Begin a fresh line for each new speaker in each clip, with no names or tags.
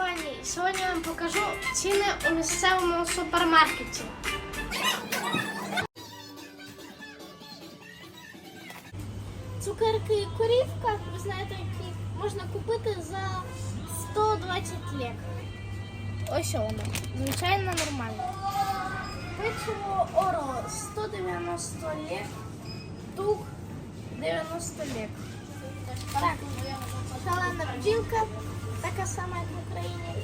Бані. Сьогодні я вам покажу ціни у місцевому супермаркеті. Цукерки корівка, ви знаєте, які можна купити за 120 лек. Ось воно. Звичайно нормально. Печиво оро 190 лек, тук 90 лек. Так, шалена бджілка, така сама, як в Україні.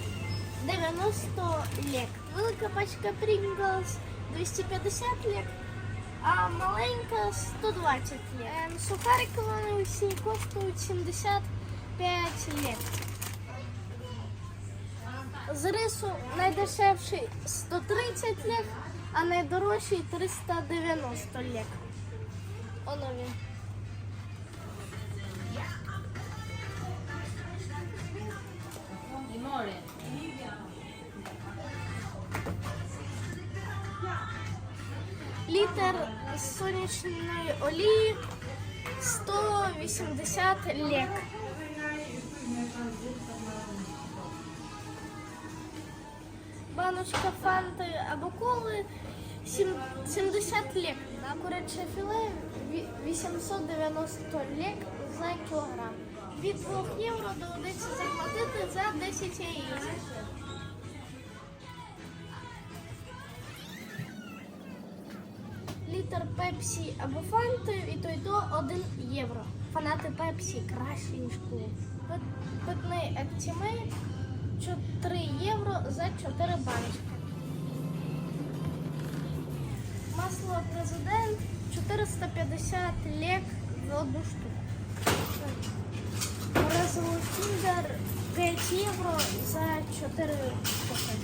90 лек. Велика пачка Pringles 250 лек, а маленька 120 лек. Ем, Сухарики вони усі коштують 75 лек. З рису найдешевший 130 лек, а найдорожчий 390 лек. Оно він. Літр сонячної олії 180 лек. Баночка фанти або коли сім- 70 лек. Куряче філе ві- 890 лек за кілограм. Від 2 євро доведеться заплатити за 10 яєць. Літр пепсі або фанти і то й то 1 євро. Фанати пепсі краще, ніж кола. Питний ектімей 4 євро за 4 баночки. Масло президент 450 лек за одну штуку. Морозиво фіндер 5 євро за 4 штуки.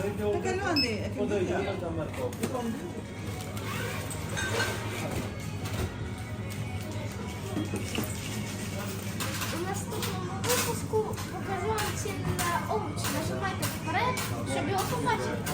Che mi piace.
У наступному випуску покажу вам ціни на овочі. Нажимайте вперед, щоб його побачити.